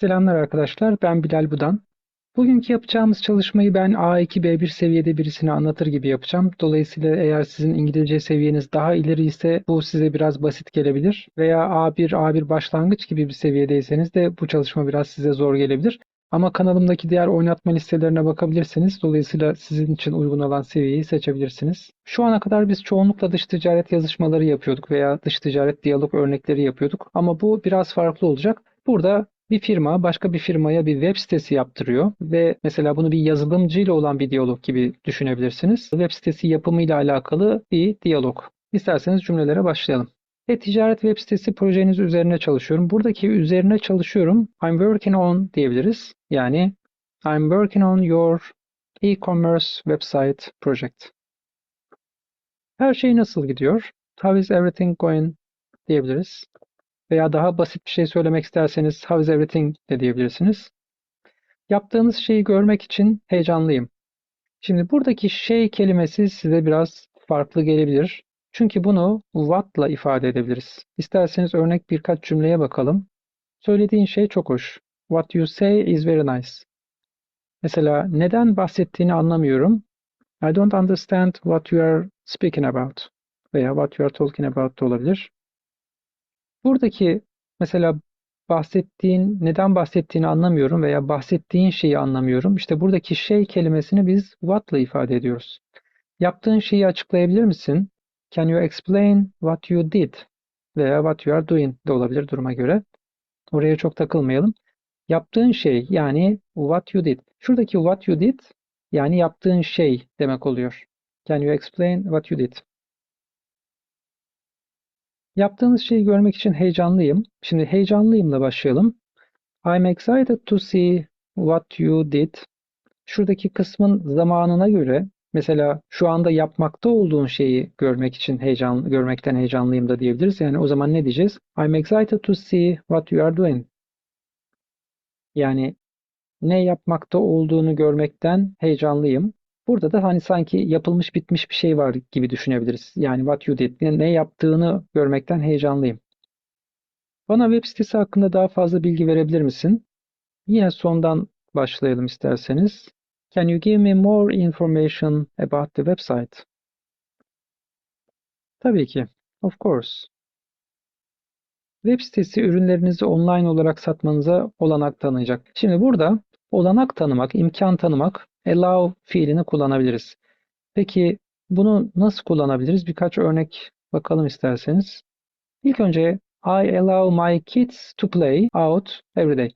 Selamlar arkadaşlar, ben Bilal Budan. Bugünkü yapacağımız çalışmayı ben A2, B1 seviyede birisine anlatır gibi yapacağım. Dolayısıyla eğer sizin İngilizce seviyeniz daha ileri ise bu size biraz basit gelebilir. Veya A1, A1 başlangıç gibi bir seviyedeyseniz de bu çalışma biraz size zor gelebilir. Ama kanalımdaki diğer oynatma listelerine bakabilirsiniz. Dolayısıyla sizin için uygun olan seviyeyi seçebilirsiniz. Şu ana kadar biz çoğunlukla dış ticaret yazışmaları yapıyorduk veya dış ticaret diyalog örnekleri yapıyorduk. Ama bu biraz farklı olacak. Burada bir firma başka bir firmaya bir web sitesi yaptırıyor ve mesela bunu bir yazılımcıyla olan bir diyalog gibi düşünebilirsiniz. Web sitesi yapımıyla alakalı bir diyalog. İsterseniz cümlelere başlayalım. E-ticaret web sitesi projeniz üzerine çalışıyorum. Buradaki üzerine çalışıyorum. I'm working on diyebiliriz. Yani I'm working on your e-commerce website project. Her şey nasıl gidiyor? How is everything going diyebiliriz. Veya daha basit bir şey söylemek isterseniz how is everything de diyebilirsiniz. Yaptığınız şeyi görmek için heyecanlıyım. Şimdi buradaki şey kelimesi size biraz farklı gelebilir. Çünkü bunu what'la ifade edebiliriz. İsterseniz örnek birkaç cümleye bakalım. Söylediğin şey çok hoş. What you say is very nice. Mesela neden bahsettiğini anlamıyorum. I don't understand what you are speaking about. Veya what you are talking about da olabilir. Buradaki mesela bahsettiğin, neden bahsettiğini anlamıyorum veya bahsettiğin şeyi anlamıyorum. İşte buradaki şey kelimesini biz what'la ifade ediyoruz. Yaptığın şeyi açıklayabilir misin? Can you explain what you did? Veya what you are doing de olabilir duruma göre. Oraya çok takılmayalım. Yaptığın şey yani what you did. Şuradaki what you did yani yaptığın şey demek oluyor. Can you explain what you did? Yaptığınız şeyi görmek için heyecanlıyım. Şimdi heyecanlıyımla başlayalım. I'm excited to see what you did. Şuradaki kısmın zamanına göre mesela şu anda yapmakta olduğun şeyi görmek için heyecan görmekten heyecanlıyım da diyebiliriz. Yani o zaman ne diyeceğiz? I'm excited to see what you are doing. Yani ne yapmakta olduğunu görmekten heyecanlıyım. Burada da hani sanki yapılmış bitmiş bir şey var gibi düşünebiliriz. Yani what you did, ne yaptığını görmekten heyecanlıyım. Bana web sitesi hakkında daha fazla bilgi verebilir misin? Yine sondan başlayalım isterseniz. Can you give me more information about the website? Tabii ki. Of course. Web sitesi ürünlerinizi online olarak satmanıza olanak tanıyacak. Şimdi burada olanak tanımak, imkan tanımak allow fiilini kullanabiliriz. Peki bunu nasıl kullanabiliriz? Birkaç örnek bakalım isterseniz. İlk önce I allow my kids to play out every day.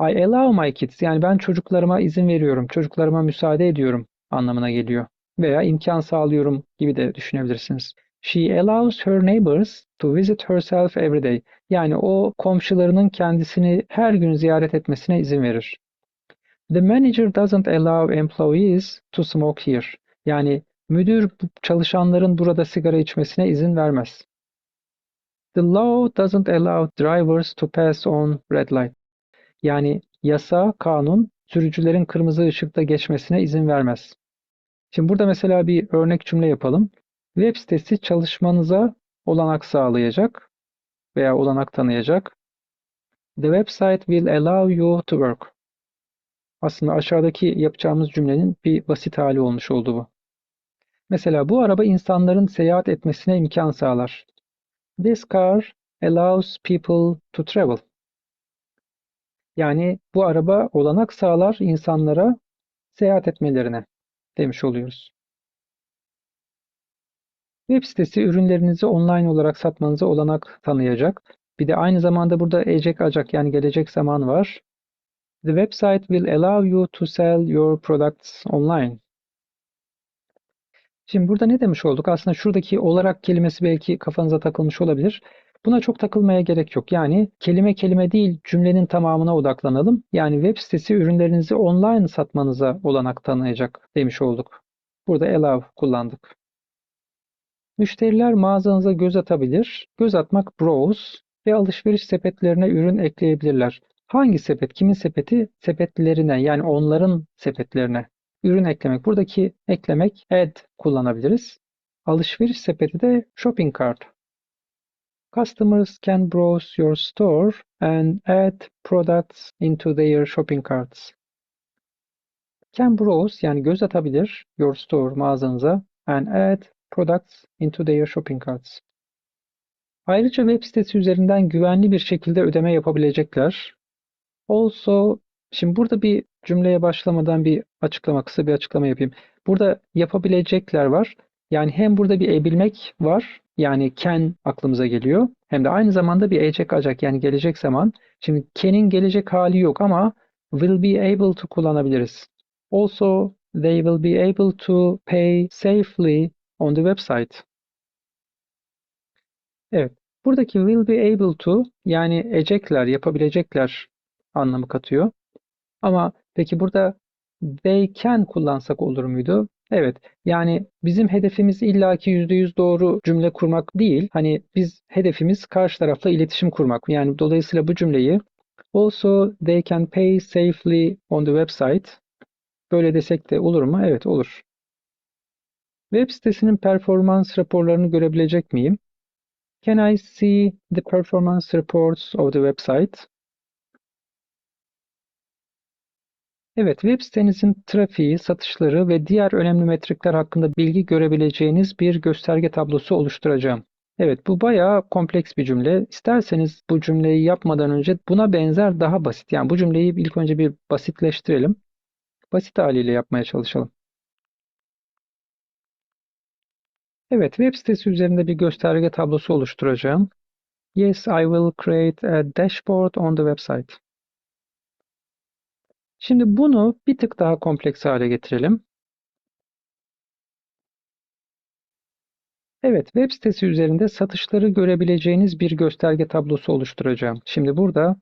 I allow my kids yani ben çocuklarıma izin veriyorum, çocuklarıma müsaade ediyorum anlamına geliyor. Veya imkan sağlıyorum gibi de düşünebilirsiniz. She allows her neighbors to visit herself every day. Yani o komşularının kendisini her gün ziyaret etmesine izin verir. The manager doesn't allow employees to smoke here. Yani müdür çalışanların burada sigara içmesine izin vermez. The law doesn't allow drivers to pass on red light. Yani yasa, kanun sürücülerin kırmızı ışıkta geçmesine izin vermez. Şimdi burada mesela bir örnek cümle yapalım. Web sitesi çalışmanıza olanak sağlayacak veya olanak tanıyacak. The website will allow you to work. Aslında aşağıdaki yapacağımız cümlenin bir basit hali olmuş oldu bu. Mesela bu araba insanların seyahat etmesine imkan sağlar. This car allows people to travel. Yani bu araba olanak sağlar insanlara seyahat etmelerine demiş oluyoruz. Web sitesi ürünlerinizi online olarak satmanıza olanak tanıyacak. Bir de aynı zamanda burada ecek acak yani gelecek zaman var. The website will allow you to sell your products online. Şimdi burada ne demiş olduk? Aslında şuradaki olarak kelimesi belki kafanıza takılmış olabilir. Buna çok takılmaya gerek yok. Yani kelime kelime değil cümlenin tamamına odaklanalım. Yani web sitesi ürünlerinizi online satmanıza olanak tanıyacak demiş olduk. Burada allow kullandık. Müşteriler mağazanıza göz atabilir. Göz atmak browse ve alışveriş sepetlerine ürün ekleyebilirler. Hangi sepet? Kimin sepeti? Sepetlerine yani onların sepetlerine ürün eklemek. Buradaki eklemek add kullanabiliriz. Alışveriş sepeti de shopping cart. Customers can browse your store and add products into their shopping carts. Can browse yani göz atabilir your store mağazanıza and add products into their shopping carts. Ayrıca web sitesi üzerinden güvenli bir şekilde ödeme yapabilecekler. Also, şimdi burada bir cümleye başlamadan bir açıklama, kısa bir açıklama yapayım. Burada yapabilecekler var. Yani hem burada bir ebilmek var. Yani can aklımıza geliyor. Hem de aynı zamanda bir ecek acak yani gelecek zaman. Şimdi can'in gelecek hali yok ama will be able to kullanabiliriz. Also, they will be able to pay safely on the website. Evet. Buradaki will be able to yani ecekler, yapabilecekler anlamı katıyor. Ama peki burada they kullansak olur muydu? Evet. Yani bizim hedefimiz illaki %100 doğru cümle kurmak değil. Hani biz hedefimiz karşı tarafla iletişim kurmak. Yani dolayısıyla bu cümleyi also they can pay safely on the website böyle desek de olur mu? Evet olur. Web sitesinin performans raporlarını görebilecek miyim? Can I see the performance reports of the website? Evet, web sitenizin trafiği, satışları ve diğer önemli metrikler hakkında bilgi görebileceğiniz bir gösterge tablosu oluşturacağım. Evet, bu bayağı kompleks bir cümle. İsterseniz bu cümleyi yapmadan önce buna benzer daha basit. Yani bu cümleyi ilk önce bir basitleştirelim. Basit haliyle yapmaya çalışalım. Evet, web sitesi üzerinde bir gösterge tablosu oluşturacağım. Yes, I will create a dashboard on the website. Şimdi bunu bir tık daha kompleks hale getirelim. Evet, web sitesi üzerinde satışları görebileceğiniz bir gösterge tablosu oluşturacağım. Şimdi burada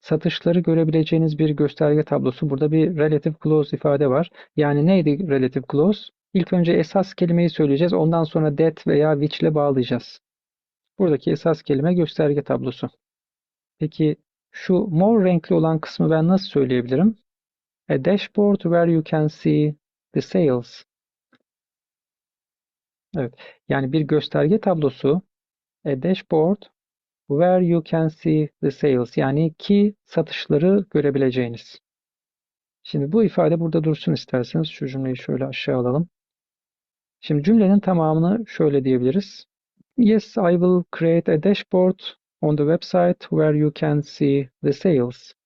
satışları görebileceğiniz bir gösterge tablosu. Burada bir relative clause ifade var. Yani neydi relative clause? İlk önce esas kelimeyi söyleyeceğiz. Ondan sonra that veya which ile bağlayacağız. Buradaki esas kelime gösterge tablosu. Peki şu mor renkli olan kısmı ben nasıl söyleyebilirim? A dashboard where you can see the sales. Evet. Yani bir gösterge tablosu. A dashboard where you can see the sales. Yani ki satışları görebileceğiniz. Şimdi bu ifade burada dursun isterseniz. Şu cümleyi şöyle aşağı alalım. Şimdi cümlenin tamamını şöyle diyebiliriz. Yes, I will create a dashboard on the website where you can see the sales.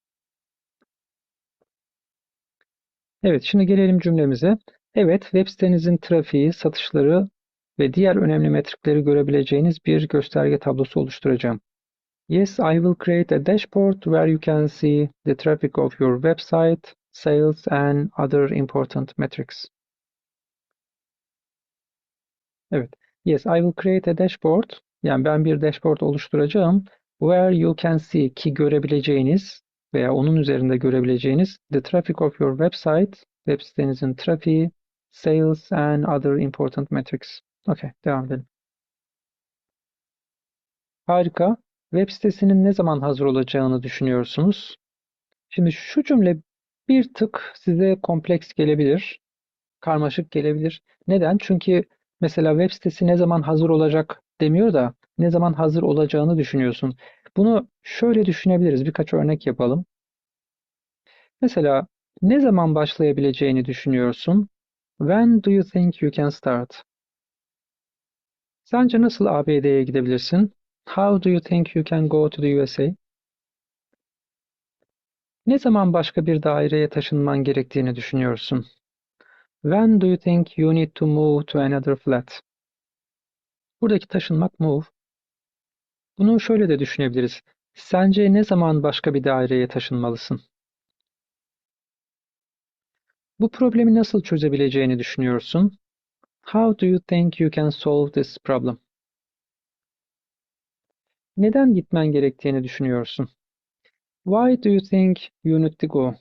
Evet, şimdi gelelim cümlemize. Evet, web sitenizin trafiği, satışları ve diğer önemli metrikleri görebileceğiniz bir gösterge tablosu oluşturacağım. Yes, I will create a dashboard where you can see the traffic of your website, sales and other important metrics. Evet. Yes, I will create a dashboard. Yani ben bir dashboard oluşturacağım. Where you can see ki görebileceğiniz veya onun üzerinde görebileceğiniz the traffic of your website, web sitenizin trafiği, sales and other important metrics. Okay, devam edelim. Harika. Web sitesinin ne zaman hazır olacağını düşünüyorsunuz? Şimdi şu cümle bir tık size kompleks gelebilir, karmaşık gelebilir. Neden? Çünkü mesela web sitesi ne zaman hazır olacak demiyor da ne zaman hazır olacağını düşünüyorsun. Bunu şöyle düşünebiliriz. Birkaç örnek yapalım. Mesela ne zaman başlayabileceğini düşünüyorsun? When do you think you can start? Sence nasıl ABD'ye gidebilirsin? How do you think you can go to the USA? Ne zaman başka bir daireye taşınman gerektiğini düşünüyorsun? When do you think you need to move to another flat? Buradaki taşınmak move. Bunu şöyle de düşünebiliriz. Sence ne zaman başka bir daireye taşınmalısın? Bu problemi nasıl çözebileceğini düşünüyorsun? How do you think you can solve this problem? Neden gitmen gerektiğini düşünüyorsun? Why do you think you need to go?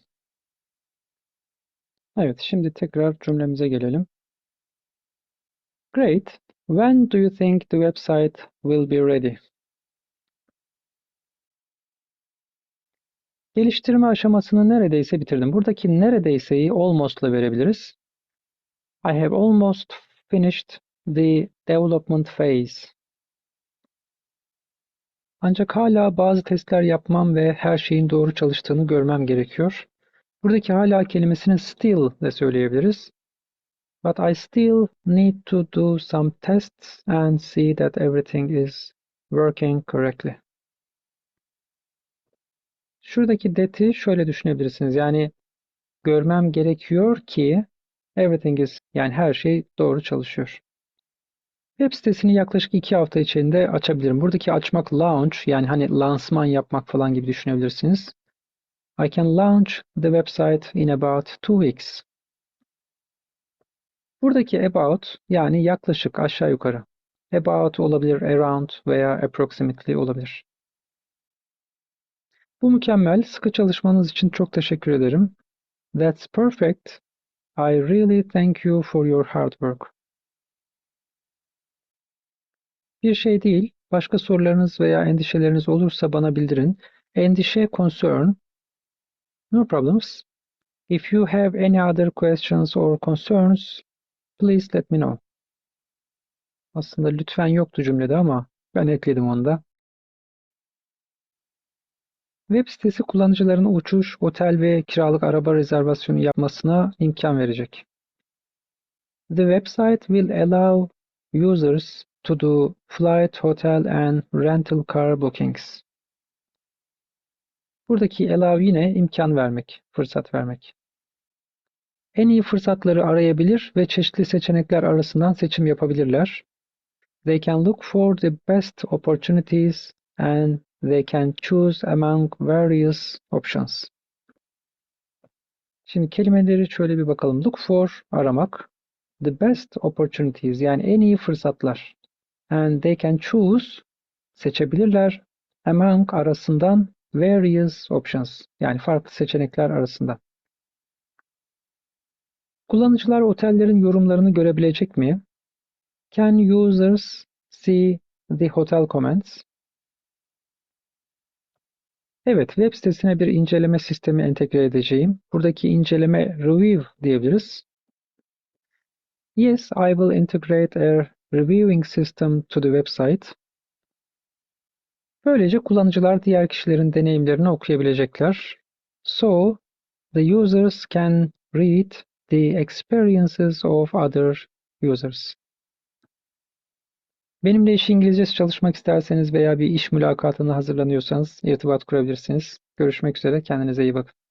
Evet, şimdi tekrar cümlemize gelelim. Great. When do you think the website will be ready? Geliştirme aşamasını neredeyse bitirdim. Buradaki neredeyse'yi almost'la verebiliriz. I have almost finished the development phase. Ancak hala bazı testler yapmam ve her şeyin doğru çalıştığını görmem gerekiyor. Buradaki hala kelimesini still de söyleyebiliriz. But I still need to do some tests and see that everything is working correctly. Şuradaki that'i şöyle düşünebilirsiniz. Yani görmem gerekiyor ki everything is yani her şey doğru çalışıyor. Web sitesini yaklaşık iki hafta içinde açabilirim. Buradaki açmak launch yani hani lansman yapmak falan gibi düşünebilirsiniz. I can launch the website in about two weeks. Buradaki about yani yaklaşık aşağı yukarı. About olabilir, around veya approximately olabilir. Bu mükemmel. Sıkı çalışmanız için çok teşekkür ederim. That's perfect. I really thank you for your hard work. Bir şey değil. Başka sorularınız veya endişeleriniz olursa bana bildirin. Endişe, concern. No problems. If you have any other questions or concerns, please let me know. Aslında lütfen yoktu cümlede ama ben ekledim onu da. Web sitesi kullanıcıların uçuş, otel ve kiralık araba rezervasyonu yapmasına imkan verecek. The website will allow users to do flight, hotel and rental car bookings. Buradaki allow yine imkan vermek, fırsat vermek. En iyi fırsatları arayabilir ve çeşitli seçenekler arasından seçim yapabilirler. They can look for the best opportunities and they can choose among various options. Şimdi kelimeleri şöyle bir bakalım. Look for aramak. The best opportunities yani en iyi fırsatlar. And they can choose seçebilirler. Among arasından various options yani farklı seçenekler arasında. Kullanıcılar otellerin yorumlarını görebilecek mi? Can users see the hotel comments? Evet, web sitesine bir inceleme sistemi entegre edeceğim. Buradaki inceleme review diyebiliriz. Yes, I will integrate a reviewing system to the website. Böylece kullanıcılar diğer kişilerin deneyimlerini okuyabilecekler. So, the users can read the experiences of other users. Benimle iş İngilizcesi çalışmak isterseniz veya bir iş mülakatına hazırlanıyorsanız irtibat kurabilirsiniz. Görüşmek üzere, kendinize iyi bakın.